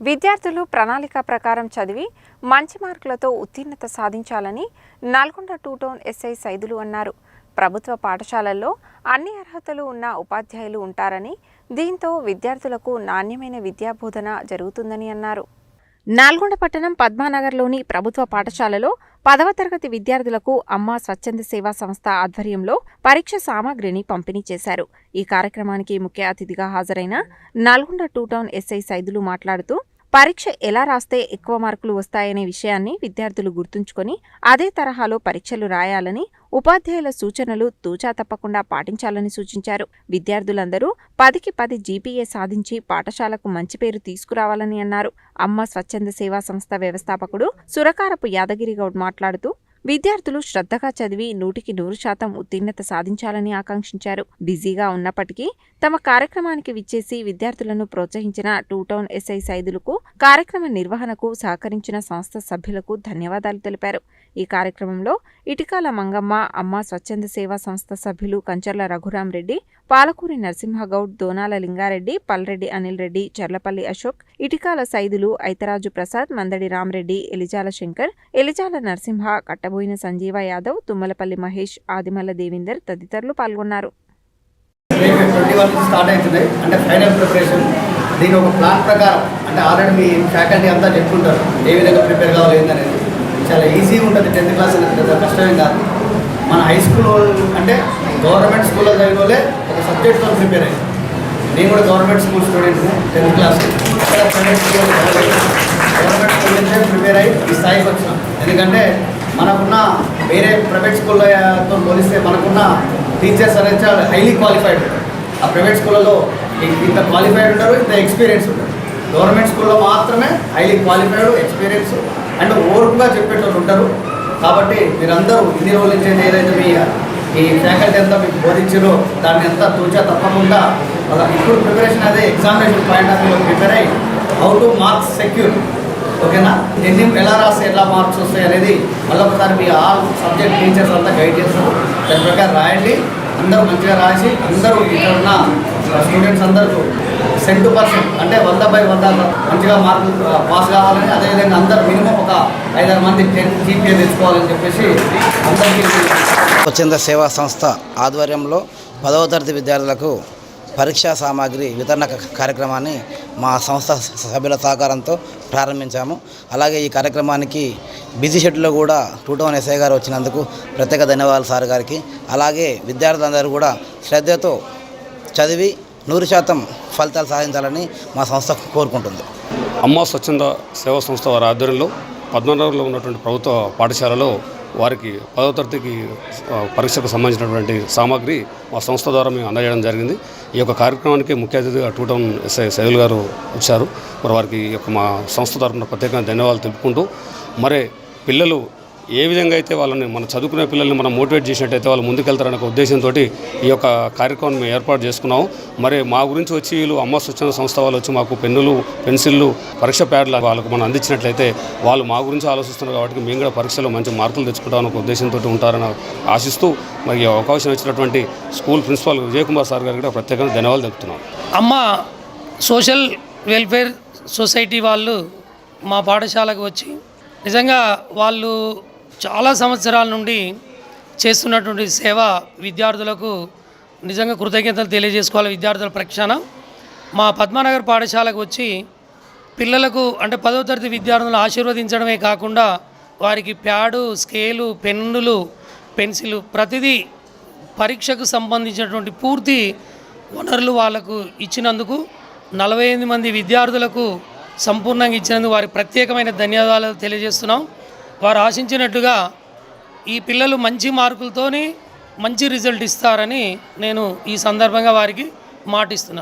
విద్యార్థులు ప్రణాళిక ప్రకారం చదివి మంచి మార్కులతో ఉత్తీర్ణత సాధించాలని Nalgonda two town SI Saidulu అన్నారు. ప్రభుత్వ పాఠశాలల్లో అన్ని అర్హతలు ఉన్న ఉపాధ్యాయులు ఉంటారని దీంతో విద్యార్థులకు నాణ్యమైన విద్యాబోధన జరుగుతుందని అన్నారు. నల్గొండ పట్టణం పద్మానగర్లోని ప్రభుత్వ పాఠశాలలో పదవ తరగతి విద్యార్థులకు అమ్మ స్వచ్ఛంద సేవా సంస్థ ఆధ్వర్యంలో పరీక్ష సామాగ్రిని పంపిణీ చేశారు. ఈ కార్యక్రమానికి ముఖ్య అతిథిగా హాజరైన Nalgonda two town SI Saidulu మాట్లాడుతూ పరీక్ష ఎలా రాస్తే ఎక్కువ మార్కులు వస్తాయనే విషయాన్ని విద్యార్థులు గుర్తుంచుకొని అదే తరహాలో పరీక్షలు రాయాలని ఉపాధ్యాయుల సూచనలు తూచా తప్పకుండా పాటించాలని సూచించారు. విద్యార్థులందరూ పదికి పది జీపీఏ సాధించి పాఠశాలకు మంచి పేరు తీసుకురావాలని అన్నారు. అమ్మ స్వచ్ఛంద సేవా సంస్థ వ్యవస్థాపకుడు సురకారపు యాదగిరి గౌడ్ మాట్లాడుతూ విద్యార్థులు శ్రద్ధగా చదివి నూటికి నూరు శాతం ఉత్తీర్ణత సాధించాలని ఆకాంక్షించారు. బిజీగా ఉన్నప్పటికీ తమ కార్యక్రమానికి విచ్చేసి విద్యార్థులను ప్రోత్సహించిన టూ టౌన్ ఎస్ఐ సైదులకు కార్యక్రమ నిర్వహణకు సహకరించిన సంస్థ సభ్యులకు ధన్యవాదాలు తెలిపారు. ఈ కార్యక్రమంలో ఇటికాల మంగమ్మ అమ్మ స్వచ్ఛంద సేవా సంస్థ సభ్యులు కంచర్ల రఘురాం రెడ్డి పాలకూరి నరసింహగౌడ్ దోనాల లింగారెడ్డి పల్రెడ్డి అనిల్ రెడ్డి చర్లపల్లి అశోక్ ఇటికాల సైదులు ఐతరాజు ప్రసాద్ మందడి రామరెడ్డి ఎలిజాల శంకర్ ఎలిజాల నరసింహ కట్ట కట్టబోయిన సంజీవ యాదవ్ తుమ్మలపల్లి మహేష్ ఆదిమల్ల దేవిందర్ తదితరులు పాల్గొన్నారు. స్టార్ట్ అవుతుంది. అంటే ఫైనల్ ప్రిపరేషన్. దీని ఒక ప్లాన్ ప్రకారం అంటే ఆల్రెడీ మీ ఫ్యాకల్టీ అంతా చెప్పుకుంటారు ఏ విధంగా ప్రిపేర్ కావాలి ఏందనేది. చాలా ఈజీగా ఉంటుంది టెన్త్ క్లాస్ అనేది పెద్ద కష్టమేం కాదు. మన హై స్కూల్ అంటే గవర్నమెంట్ స్కూల్లో చదివిన వాళ్ళే ఒక సబ్జెక్ట్తో ప్రిపేర్ అయ్యింది నేను కూడా government school student tenth class private school government school నుంచే ప్రిపేర్ అయ్యి ఈ స్థాయికి వచ్చినాం. ఎందుకంటే మనకున్న వేరే ప్రైవేట్ స్కూళ్ళతో పోలిస్తే మనకున్న టీచర్స్ అనేది చాలా హైలీ క్వాలిఫైడ్ ఆ ప్రైవేట్ స్కూళ్ళలో ఇంత క్వాలిఫైడ్ ఉంటారు ఇంత ఎక్స్పీరియన్స్ ఉంటారు గవర్నమెంట్ స్కూల్లో మాత్రమే హైలీ క్వాలిఫైడ్ ఎక్స్పీరియన్స్ అండ్ ఓర్పుగా చెప్పేటోళ్ళు ఉంటారు. కాబట్టి మీరందరూ ఇన్ని రోజుల నుంచి ఏదైతే మీ ఈ ఫ్యాకల్టీ అంతా మీకు బోధించారో దాన్ని అంతా తూచా తప్పకుండా అలా ఇప్పుడు ప్రిపరేషన్ అదే examination point of view prepare అయ్యి హౌ టు మార్క్స్ సెక్యూర్ ఓకేనా? ఎన్ని ఎలా రాస్తే ఎలా మార్క్స్ వస్తాయి అనేది మళ్ళీ ఒకసారి మీ ఆల్ సబ్జెక్ట్ టీచర్స్ అంతా గైడ్ చేస్తారు దాని ప్రకారం రాయండి. అందరూ మంచిగా రాసి అందరూ ఇక్కడ ఉన్న స్టూడెంట్స్ అందరూ సెంట్ పర్సెంట్ అంటే వంద బై వంద మంచిగా మార్కులు పాస్ కావాలని అదేవిధంగా అందరూ మినిమం ఒక ఐదారు మంది టెన్ జీపీఏ తెచ్చుకోవాలని చెప్పేసి అందరికీ స్వచ్ఛంద సేవా సంస్థ ఆధ్వర్యంలో పదవ తరగతి విద్యార్థులకు పరీక్షా సామాగ్రి వితరణ క- కార్యక్రమాన్ని మా సంస్థ సభ్యుల సహకారంతో ప్రారంభించాము. అలాగే ఈ కార్యక్రమానికి బిజీ షెడ్యూల్లో కూడా టూ టౌన్ ఎస్ఐ గారు వచ్చినందుకు ప్రత్యేక ధన్యవాదాలు సార్ గారికి. అలాగే విద్యార్థులందరూ కూడా శ్రద్ధతో చదివి నూరు శాతం ఫలితాలు సాధించాలని మా సంస్థ కోరుకుంటుంది. అమ్మ స్వచ్ఛంద సేవా సంస్థ వారి ఆధ్వర్యంలో పద్మనగర్లో ఉన్నటువంటి ప్రభుత్వ పాఠశాలలో వారికి పదో తరగతికి పరీక్షకు సంబంధించినటువంటి సామాగ్రి మా సంస్థ ద్వారా మేము అందజేయడం జరిగింది. ఈ యొక్క కార్యక్రమానికి ముఖ్య అతిథిగా టూ టౌన్ ఎస్ఐ సైదుల్ గారు వచ్చారు. మరి వారికి ఈ యొక్క మా సంస్థ తరఫున ప్రత్యేకంగా ధన్యవాదాలు తెలుపుకుంటూ మరి పిల్లలు ఏ విధంగా అయితే వాళ్ళని మన చదువుకునే పిల్లల్ని మనం మోటివేట్ చేసినట్టయితే వాళ్ళు ముందుకెళ్తారనే ఒక ఉద్దేశంతో ఈ యొక్క కార్యక్రమం మేము ఏర్పాటు చేసుకున్నాము. మరి మా గురించి వచ్చి వీళ్ళు అమ్మ స్వచ్ఛంద సంస్థ వాళ్ళు వచ్చి మాకు పెన్నులు పెన్సిళ్ళు పరీక్ష ప్యాడ్లు వాళ్ళకు మనం అందించినట్లయితే వాళ్ళు మా గురించి ఆలోచిస్తున్నారు కాబట్టి మేము కూడా పరీక్షలో మంచి మార్కులు తెచ్చుకుంటామని ఒక ఉద్దేశంతో ఉంటారని ఆశిస్తూ మరి ఈ అవకాశం ఇచ్చినటువంటి school principal Vijay Kumar sir గారికి కూడా ప్రత్యేకంగా ధన్యవాదాలు తెలుపుతున్నాం. అమ్మ సోషల్ వెల్ఫేర్ సొసైటీ వాళ్ళు మా పాఠశాలకు వచ్చి నిజంగా వాళ్ళు చాలా సంవత్సరాల నుండి చేస్తున్నటువంటి సేవ విద్యార్థులకు నిజంగా కృతజ్ఞతలు తెలియజేసుకోవాలి విద్యార్థుల ప్రక్షాళన. మా పద్మానగర్ పాఠశాలకు వచ్చి పిల్లలకు అంటే పదో తరగతి విద్యార్థులను ఆశీర్వదించడమే కాకుండా వారికి ప్యాడు స్కేలు పెన్నులు పెన్సిల్ ప్రతిదీ పరీక్షకు సంబంధించినటువంటి పూర్తి వనరులు వాళ్ళకు ఇచ్చినందుకు నలభై ఎనిమిది మంది విద్యార్థులకు సంపూర్ణంగా ఇచ్చినందుకు వారికి ప్రత్యేకమైన ధన్యవాదాలు తెలియజేస్తున్నాం. వారు ఆశించినట్టుగా ఈ పిల్లలు మంచి మార్కులతోని మంచి రిజల్ట్ ఇస్తారని నేను ఈ సందర్భంగా వారికి మాటిస్తున్నాను.